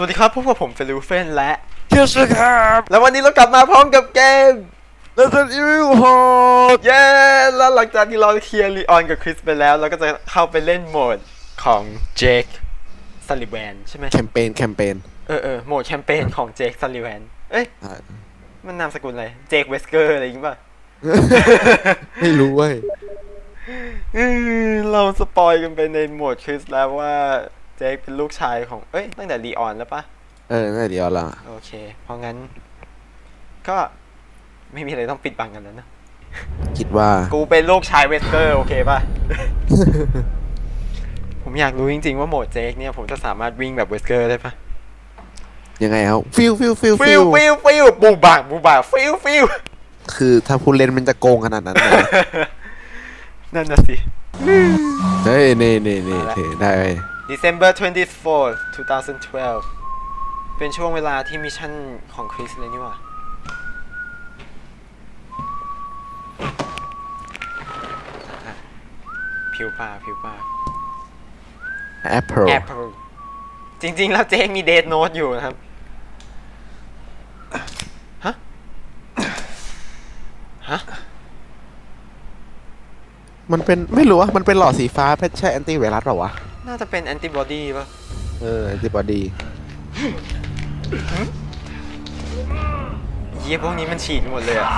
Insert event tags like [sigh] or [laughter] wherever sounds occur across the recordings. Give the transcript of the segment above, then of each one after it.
สวัสดีครับพบกับผมเฟลูเฟนและเชื่อสิครับแล้ววันนี้เรากลับมาพร้อมกับเกม Resident Evil 6เย้ แล้วหลังจากที่เราเคลียร์ลีออนกับคริสไปแล้ว เราก็จะเข้าไปเล่นโหมดของเจคซัลลิแวนใช่ไหมแคมเปญแคมเปญเออเออโหมดแคมเปญของเจคซัลลิแวนเอ้ย มันนามสกุลอะไร เจคเวสเกอร์อะไรอย่างงี้ป่ะ ไม่รู้เว้ยอืมเราสปอยกันไปในโหมดคริสแล้วว่า เจคเป็นลูกชายของ เอ้ย ตั้งแต่ลีออนแล้วปะเออน่าเดี๋ยวละโอเค เพราะงั้น ก็ไม่มีอะไรต้องปิดบังกันแล้วนะ คิดว่า กูเป็นลูกชายเวสเกอร์ โอเคป่ะผมอยากรู้จริงๆว่าโหมดเจคเนี่ย ผมจะสามารถวิ่งแบบเวสเกอร์ได้ปะยังไงครับฟิลฟิลฟิลฟิวฟิวฟิวบูบากบูบากฟิวฟิวคือถ้าผู้เล่นมันจะโกงขนาดนั้นเลยนั่นน่ะสิ เฮ้ยเน่เน่เน่เท่ได้เว้ย December 24th 2012 เป็นช่วงเวลาที่มิชชั่นของคริสเลยนี่หว่า ผิวปากผิวปากแอปเปิล Apple จริง ๆ แล้วเจ๊มีเดทโน้ตอยู่นะครับ ฮะ ฮะ มันเป็นไม่รู้ว่ามันเป็นหลอดสีฟ้าเพชรใช่แอนตี้ไวรัสเปล่าวะ น่าจะเป็นแอนติบอดีป่ะ เออแอนติบอดีเยี่ยพวกนี้มันฉีดหมดเลยอะ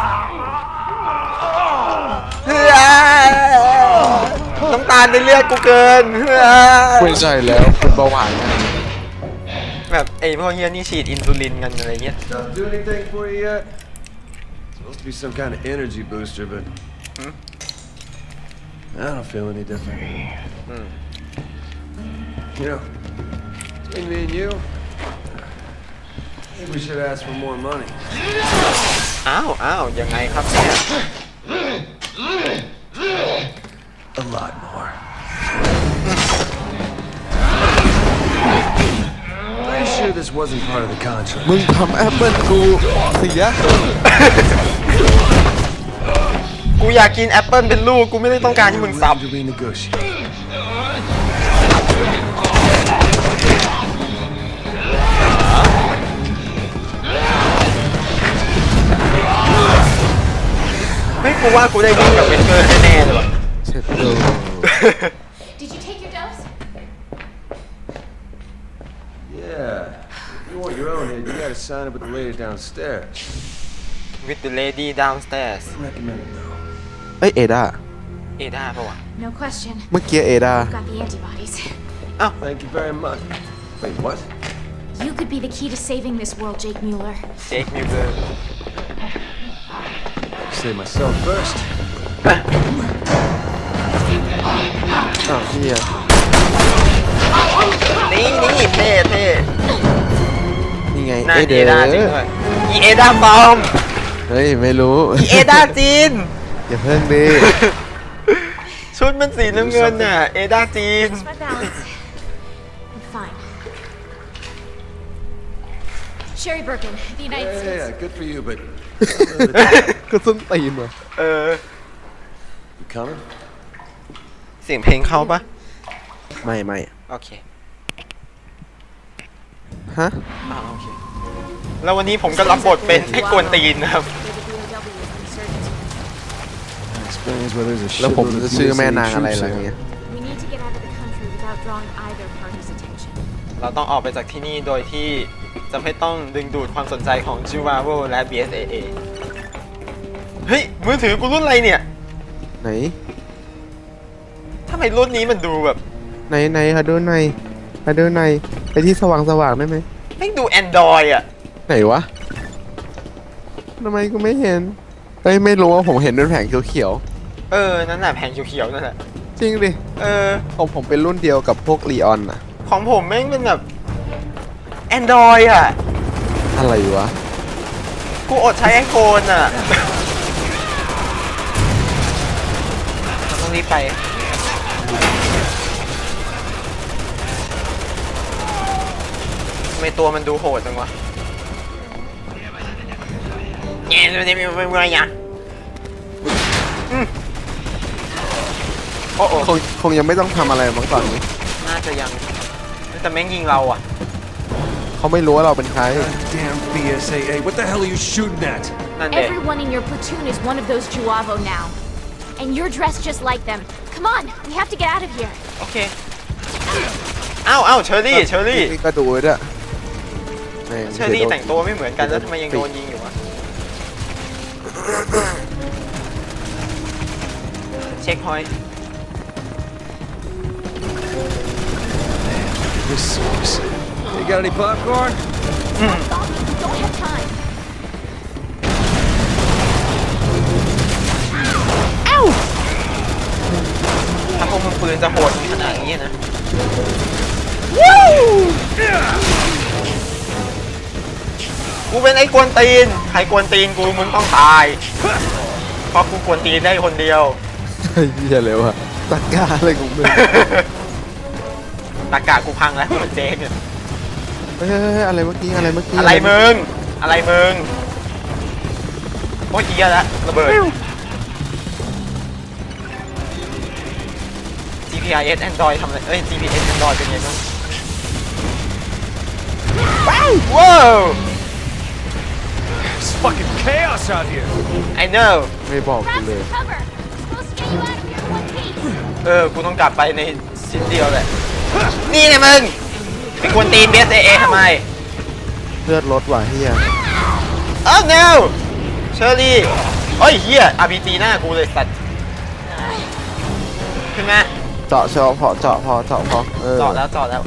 น้ำตาลในเลือดกูเกินไม่ใช่แล้วเป็นเบาหวานไงแบบไอ้พวกเฮียนี่ฉีดอินซูลินกันอะไรเงี้ย Not do anything for you yet? Supposed to be some kind of energy booster, but Hmm? I don't feel any different. Hmm. You know, between me and you, I think we should ask for more money. อ้าวอ้าวยังไงครับเนี่ย A lot more. Pretty sure this wasn't part of the contract. มึงทำแอปเปิลกูเสียกูอยากกินแอปเปิลเป็นลูก กูไม่ได้ต้องการที่มึงสับ to renegotiate. ไม่กูว่ากูได้วิ่งกับเวสเกอร์แน่ๆเลยว่ะ เช[laughs] ็ดดู Did you take your dose? Yeah. If you want your own head, you gotta sign up with the lady downstairs. with the lady downstairs Recommend it though. เอ้ยเอดา เอด้าปะวะ No question. เมื่อกี้เอดา Got the antibodies. Thank you very much. Wait, what? You could be the key to saving this world, Jake Mueller. เจคมิวเกอร์ Say myself first. อ้าวเฮียนี่นี่เท่เท่นี่ไงน่าเอเอเดอด้าจริงร์ด้วยอีเอด้าปลอมเฮ้ย ไม่รู้ อีเอด้าจีน อย่าเพิ่งดิชุดมันสีน้ำเงินน่ะ เอด้าจีน My balance. I'm fine. Sherry Birkin, the United Yeah, States. yeah, good for you, but ก็ส้นตีนว่ะเออ you coming? เสียงเพลงเข้าปะไม่ไม่โอเคฮะอ่าโอเค แล้ววันนี้ผมก็รับบทเป็นไอ้กวนตีนนะครับ Where the DOW is insurgents. Explains why there's a แล้วผม shitload จะ of ชื่อ USA แม่นางอะไร troops ล่ะ here. เนี่ย We need to get out of the country without drawing either party's attention. เราต้องออกไปจากที่นี่โดยที่จะไม่ต้องดึงดูดความสนใจของจูวาโวและ BSAA เฮ้ย มือถือกูรุ่นอะไรเนี่ยไหน ทำไมรุ่นนี้มันดูแบบไหนไหนขอดูหน่อยขอดูหน่อยไปที่สว่างสว่างได้ไหมไม่งดู Android อะ ไหนวะทำไมกูไม่เห็นเฮ้ยไม่รู้ว่าผมเห็นเป็นแผงเขียวเออ นั่นน่ะแผงเขียวๆนั่นแหละๆจริงดิ เออผมผมเป็นรุ่นเดียวกับพวกลีออนอะ ของผมแม่งเป็นแบบ Android อะ อะไรวะ กูอดใช้ iPhone อะ เราต้องรีบไป ทำไมตัวมันดูโหดจังวะเงี้ยมันจะมีอะไรอย่างอืมโอ้โหคงคงยังไม่ต้องทำอะไรมั้งตอนนี้ น่าจะยัง แต่แม่งยิงเราอะ เขาไม่รู้ว่าเราเป็นใคร Damn BSAA. What the hell are you shooting at? นั่นเด็ Everyone in your platoon is one of those Juavo now. And you're dressed just like them. Come on, we have to get out of here. โอเค อ้าวอ้าวเชอรี่ เชอรี่ นี่ก็ดูไว้ด้วยแม่งเชอรี่แต่งตัวไม่เหมือนกันแล้วทำไมยังโดนยิงอยู่วะ เช็คพอยต์ This sucks. You got any popcorn? Bobby, we don't have time. ถ้าพวกมึงปืนจะโหดขนาดนี้นะกูเป็นไอ้กวนตีน ใครกวนตีนกูมึงต้องตาย เพราะกูกวนตีนได้คนเดียวไอ้เหี้ยเลยว่ะตะกร้าอะไรของมึง ตากากูพังแล้วมันเจ๊งเนี่ยเฮ้ยเฮ้ยเฮ้ยอะไรเมื่อกี้อะไรเมื่อกี้อะไรมึง อะไรมึง โอ้ยเหี้ยละระเบิด GPRS Android ทำอะไรเอ้ย GPS Android เป็นไงบ้างว้าวว้าว It's fucking chaos out here. I know ไม่บอกกู Grab เลย some cover. We'll get you out of here in one piece. เออ กูต้องกลับไปในชิ้นเดียวแหละ นี่ไงมึงเป็นกวนตีน BSAA ทำไม เลือดลดว่ะเฮียอ้าว no เชอรี่โอ้ยเฮีย RPG หน้ากูเลยสัตว์ขึ้นมาเจาะเฉพาะเจาะพอเจาะพอเออจอดแล้วจอดแล้ว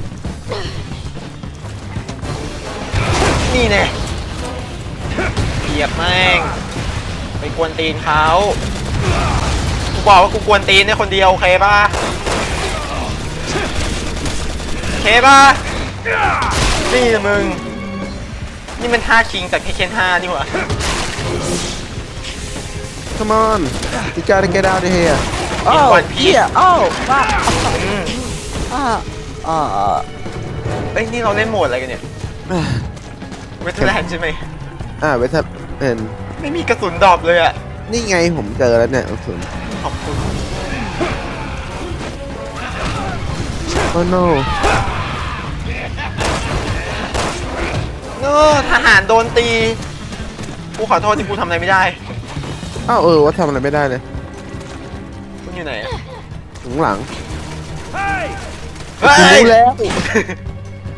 นี่แน่เหยียบแม่งไปกวนตีนเขากูบอกว่ากูกวนตีนเนี่ยคนเดียวโอเคป่ะ เคป่ะนี่นะมึง นี่มันท่าคิงจากเทคเคนห้านี่หว่า come on you gotta get out of here กินก่อนพี่โอ้บ้าอืมอ่าอ่าเอ้ยนี่เราเล่นโหมดอะไรกันเนี่ยเวทแลนด์ใช่ไหมอ่าเวทับเอ็นไม่มีกระสุนดรอปเลยอะนี่ไงผมเจอแล้วเนี่ยกระสุนขอบคุณ โอ้ no เออทหารโดนตี กูขอโทษที่กูทำอะไรไม่ได้ อ้าวเออว่าทำอะไรไม่ได้เลยคุณอยู่ไหนอะถึงหลัง Hey! เฮ้กูยรู้แล้ว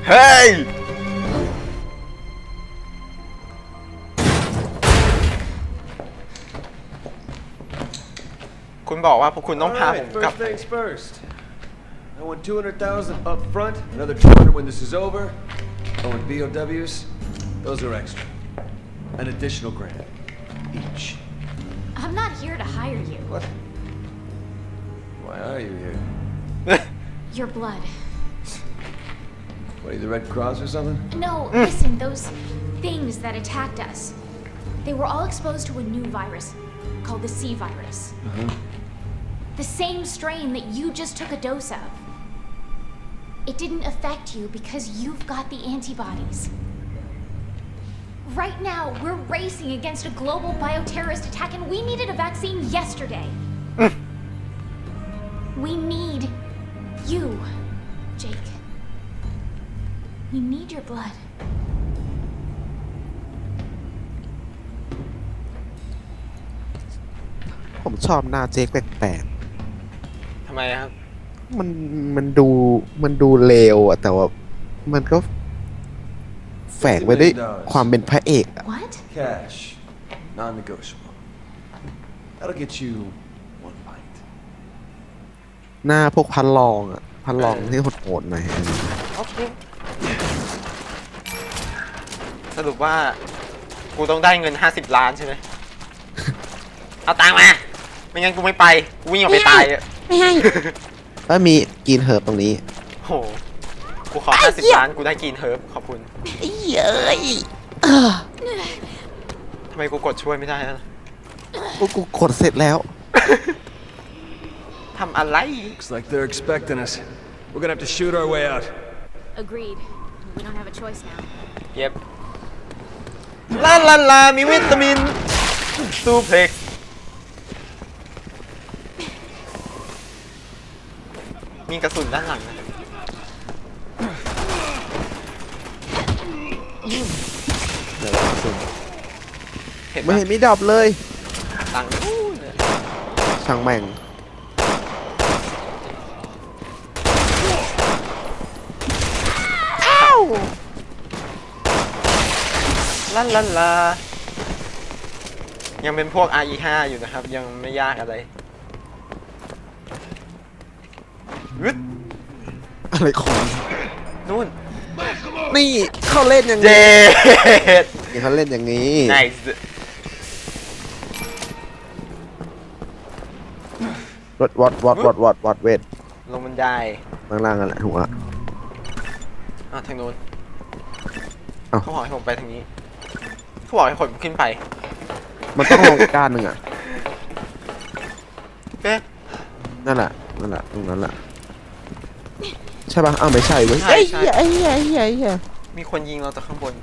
เฮ้ย คุณบอกว่าพวกคุณต้องพา All ผ right, มกลับ first things first. I want 200,000 up front, another 200 when this is over. Oh, and BOWs, those are extra. An additional grant each. I'm not here to hire you. What? Why are you here? [laughs] Your blood. What are you, the Red Cross or something? No, hmm. listen, those things that attacked us. They were all exposed to a new virus called the C virus. Uh-huh. The same strain that you just took a dose of. It didn't affect you because you've got the antibodies. Right now, we're racing against a global bioterrorist attack, and we needed a vaccine yesterday. [laughs] we need you, Jake. We need your blood. ผมชอบหน้าเจ๊กแปลก ทำไมครับ ๆ มันมันดูมันดูเลวอะแต่ว่ามันก็แฝงไปด้วยความเป็นพระเอกอะ What? Cash. Non negotiable. That'll get you one pint. หน้าพวกพันลองอะพันลองที่โหดๆหน่อยโอเคสรุปว่า กูต้องได้เงิน 50 ล้านใช่ไหม เอาตังค์มา ไม่งั้นกูไม่ไป กูวิ่งออกไปตายอะไม่ให้ แล้วมีกินเหิบตรงนี้ โห กูขอ 50 ล้าน กูได้กินเฮิร์บขอบคุณเย้ยทำไมกูกดช่วยไม่ได้ล่ะกูกูกดเสร็จแล้ว ทำอะไร Looks like they're expecting us. We're gonna have to shoot our way out. Agreed. We don't have a choice now. เย็บลาลาลามีวิตามินซูเพล็ก ซ์มีกระสุนด้านหลังนะเดี๋ยวเราซูมเห็นไม่ปะเห็นมีดรอปเลยตังค์นู่นเลยช่างแม่งลาลาลายังเป็นพวก RE5 อยู่นะครับ ยังไม่ยากอะไร วึดอะไรของนู่นนี่เขาเล่นอย่างเจนี้ดนี่เขาเล่นอย่างนี้ไนส์รถวอดวอดวอดวอดวอดเวทลงบันไดข้างล่างกันแหละถูกอะอะทางนู้นเอ้า เขาบอกให้ผมไปทางนี้เขาบอกให้ผมขึ้นไปมันต้องลงการหนึ่งอะเอ๊ะนั่นแหละนั่นแหละตรงนั้นแหละใช่ปะอ้าวไม่ใช่เว้ยใช่เอ้ยใช่เอ้ยเอ้ยเอ้ยเอ้ยเอ้ยมีคนยิงเราจากข้างบน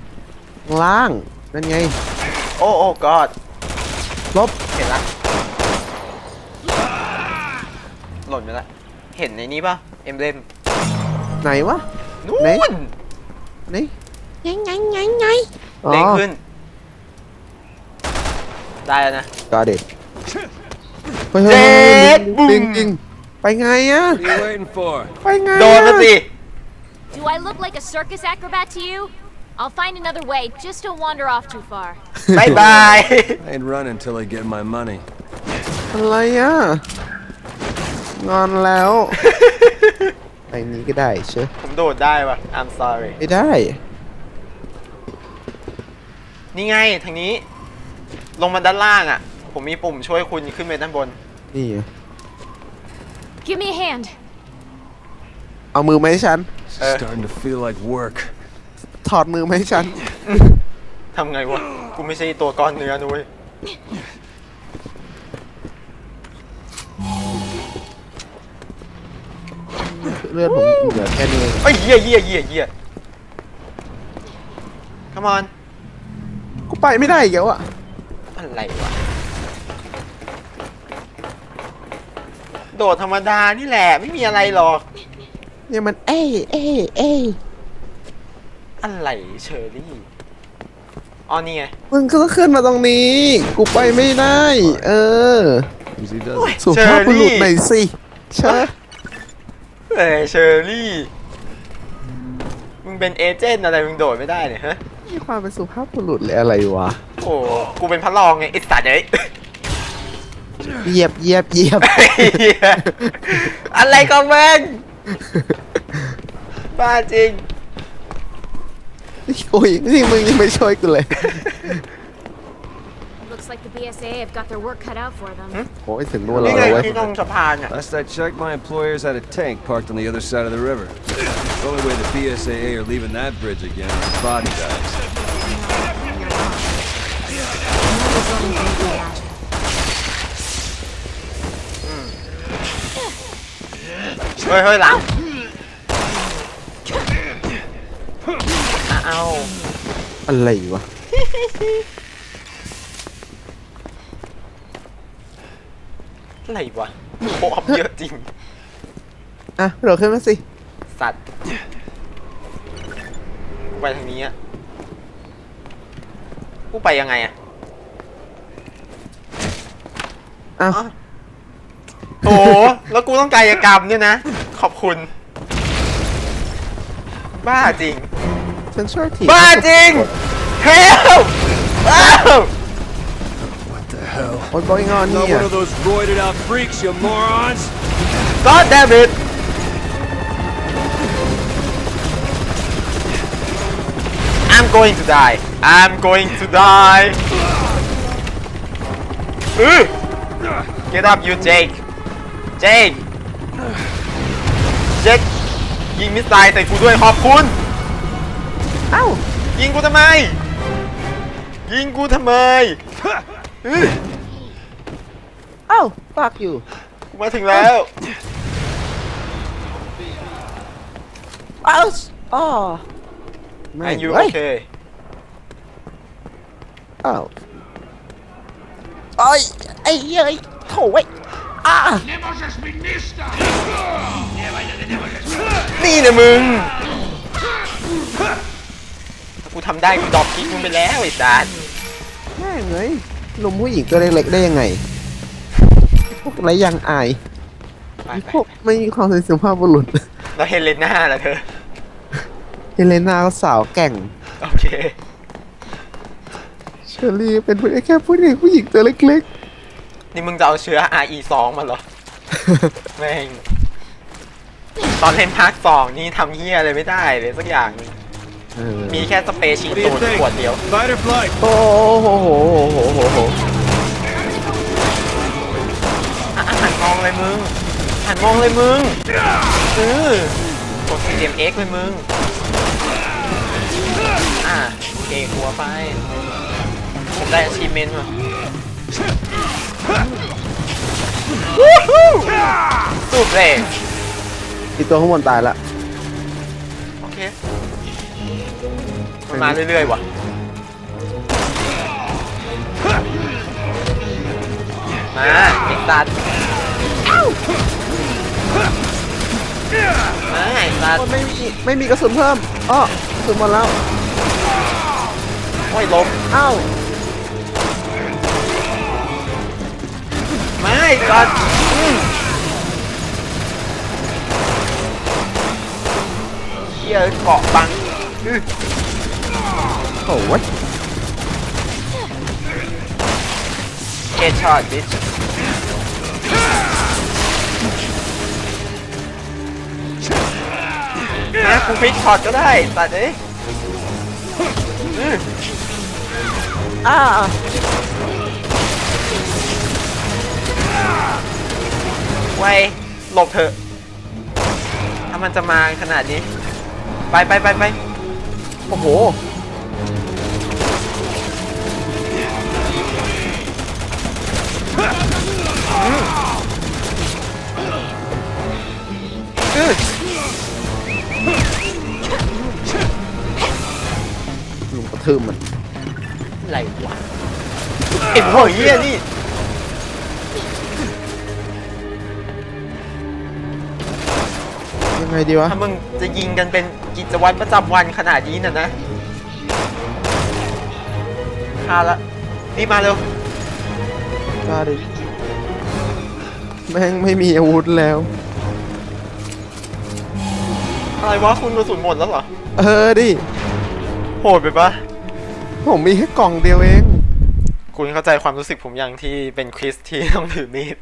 ข้างล่างนั่นไง โอ้โอ้กอดลบ เห็นละ หล่นไปละ เห็นในนี้ปะเอ็มเบมไหนวะ นู่ไหนนนี่ไงไงไงไงอ๋อเด้งขึ้น ได้แล้วนะก็เด็กเฮ้ยเจ็เฮ้ยดเฮ้ยบุ้ปิงมปิง ไปไงอะ What are you waiting for? ไปไงอะ โดนมาสิ Do I look like a circus acrobat to you? I'll find another way. Just don't wander off too far. บายบาย I ain't running until I get my money. อะไรอะงอนแล้ว ไปนี้ก็ได้เชยผมโดดได้ปะ I'm sorry ไม่ได้ นี่ไงทางนี้ ลงมาด้านล่างอะ ผมมีปุ่มช่วยคุณขึ้นไปด้านบน นี่ไง Give me a hand. เอามือมาให้ฉัน Uh. Starting to feel like work. ถอดมือมาให้ฉัน ทำไงวะ กูไม่ใช่ตัวก้อนเนื้อนุ้ย เลือดผมเหลือแค่นี้เองเอ้ยเหี้ยเหี้ยเหี้ยเหี้ย come on กูไปไม่ได้อีกแล้วอะอะไรวะ โดดธรรมดานี่แหละ ไม่มีอะไรหรอก เนี่ยมันเอ้ยเอ้ยเอ้ยอะไรเชอรี่อ๋อนี่ไงมึงก็ต้องขึ้นมาตรงนี้ กูไปไม่ได้ เออ Easy does โอ้ย it. สุภาพบุรุษหน่อยสิเชอะเอ้ยเชอรี่ มึงเป็นเอเจนต์อะไรมึงโดดไม่ได้เนี่ยฮะ มีความเป็นสุภาพบุรุษเลยอะไรวะ โอ้ กูเป็นพระรองไงไอ้สัตว์เอ้ย เหยียบเหยียบเหยียบ เหี้ยอะไรของมึงบ้าจริง [laughs] [laughs] [laughs] โอ้ยนี่มึงยังไม่ช่วยกูเลย Looks like the BSA have got their work cut out for them. โอ้ยถึงนู่นแล้ นี่ ว ไง เว้ย ที่ตรงสะพานอ่ะ Last I checked, my employers had a tank parked on the other side of the river. The only way the BSAA are leaving that bridge again is if body dies. เฮ้ยเฮ้ยหลังอ้าวอะไรวะอะไรวะโคออฟเยอะจริง อะโดดขึ้นมาสิ สัตว์กูไปทางนี้อะกูไปยังไงอะอ้าวอ้าว โอ้แล้วกูต้องกายกรรมเนี่ยนะ ขอบคุณ บ้าจริง ฉันช่วยทีบ้าจริงเฮลอ้าว What the hell? โอ้ย going on Not เนี่ย one of those roided out freaks, you morons! God damn it I'm going to die I'm going to die อื้อ Get up you Jake Jake Jake ยิงมิสไซล์ใส่กูด้วยขอบคุณ เอ้า ยิงกูทำไม ยิงกูทำไมอื้อเอ้า fuck you กูมาถึงแล้ว เอ้าอ๋อไม่ And you เว้ย okay เอ้าโอ้ยไอ้เหี้ยไอ้โถ่เว้ย อ่านี่นะมึงถ้ากูทำได้กูดรอปคิกมึงไปแล้วไอ้สัสแม่งเลยลุมผู้หญิงตัวเล็กๆได้ยังไง พวกไรยังอายไปไอ้ไปพวกไม่มีความเป็นสุภาพบุรุษแล้วเฮเลน่าล่ะเธอ เฮเลนาก็สาวแกร่ง โอเค เชอรี่เป็นผู้แค่ผู้หญิงผู้หญิงตัวเล็ก นี่มึงจะเอาเชื้อ RE2 มาเหรอๆแม่ง ตอนเล่นภาคสองนี่ทำเฮียอะไรไม่ได้เลยสักอย่างหนึ่งเออมีแค่สเปรย์ฉีด What do ตู you ดขวด think? เดียว Fight or flight? โอ้โหโหโหโหโหอะหันมองเลยมึง หันมองเลยมึงเออกด CMX เลยมึง อะโอเคหัวไป ผมได้ achievement ว่ะวู้ฮู้ สูบเลยอีตัวข้างบนตายละโอเคมันมาเรื่อยๆว่ะมาไอ้สัตว์มาไอ้สัตว์ไม่มีไม่มีกระสุนเพิ่มอ้อกระสุนหมดแล้วโอ้ยล้มอ้าว ไอ้สัตว์อืมเฮียเกาะบังอื้อโอ้ยเกช็อตบิชนะกูพลิกช็อตก็ได้สัตว์เอ้ยอื้ออ้า ไวหลบเถอะ ถ้ามันจะมาขนาดนี้ ไปไปไปไปโอ้โหอื้อลุงกระทืบมันอะไรวะไอ้พวกเหี้ยนี่ ไงดีวะ ถ้ามึงจะยิงกันเป็นกิจวัตรประจำวันขนาดนี้น่ะนะคาละรีบมาเร็วมาดิ แม่งไม่มีอาวุธแล้ว อะไรวะคุณกระสุนหมดแล้วเหรอ เออดิ โหดไปปะผมมีแค่กล่องเดียวเอง คุณเข้าใจความรู้สึกผมยังที่เป็นคริสที่ต้องถือมีด